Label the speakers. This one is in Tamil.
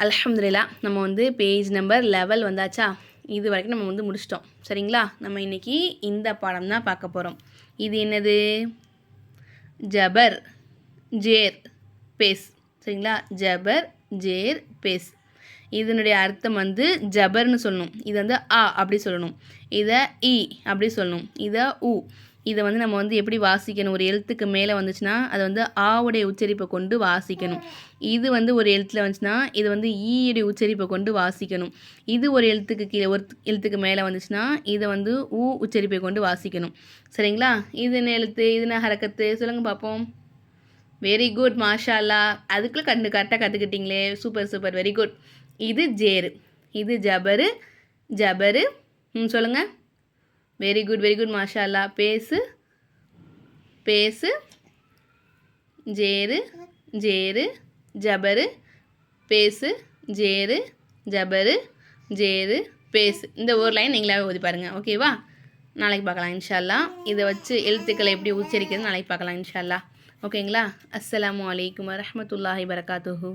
Speaker 1: அலமதுல்லா நம்ம வந்து பேஜ் நம்பர் லெவல் வந்தாச்சா? இது வரைக்கும் நம்ம வந்து முடிச்சிட்டோம். சரிங்களா? நம்ம இன்னைக்கு இந்த பாடம் தான் பார்க்க போகிறோம் இது என்னது? ஜபர் ஜேர் பேஸ். சரிங்களா? ஜபர் ஜேர் பேஸ். இதனுடைய அர்த்தம் வந்து ஜபர்னு சொல்லணும். இது வந்து ஆ அப்படி சொல்லணும். இதை இ அப்படி சொல்லணும். இதை உ. இதை வந்து நம்ம வந்து எப்படி வாசிக்கணும்? ஒரு எழுத்துக்கு மேலே வந்துச்சுன்னா அதை வந்து ஆவுடைய உச்சரிப்பை கொண்டு வாசிக்கணும். இது வந்து ஒரு எழுத்தில் வந்துச்சுன்னா இது வந்து ஈயுடைய உச்சரிப்பை கொண்டு வாசிக்கணும். இது ஒரு எழுத்துக்கு கீழே ஒரு எழுத்துக்கு மேலே வந்துச்சுன்னா இதை வந்து ஊ உச்சரிப்பை கொண்டு வாசிக்கணும். சரிங்களா? இது என்ன எழுத்து? இது என்ன ஹரக்கத்து? சொல்லுங்கள் பார்ப்போம் வெரி குட் மாஷாலா அதுக்குள்ளே கண்டு கரெக்டாக கற்றுக்கிட்டீங்களே சூப்பர் சூப்பர் வெரி குட் இது ஜேரு. இது ஜபரு ஜபரு. ம் சொல்லுங்கள் வெரி குட் வெரி குட் மாஷா அல்லா பேசு பேசு ஜேரு ஜேரு ஜபரு பேசு ஜேரு ஜபரு ஜேரு பேசு இந்த ஒரு லைன் நீங்களாவே ஓதி பாருங்கள் ஓகேவா நாளைக்கு பார்க்கலாம் இன்ஷா இதை வச்சு எழுத்துக்களை எப்படி உச்சரிக்கிறது நாளைக்கு பார்க்கலாம் இன்ஷா அல்லாஹ் ஓகேங்களா அஸ்லாம் வலைக்கம் வரமத்துல்லாஹி வரகாத்துஹூ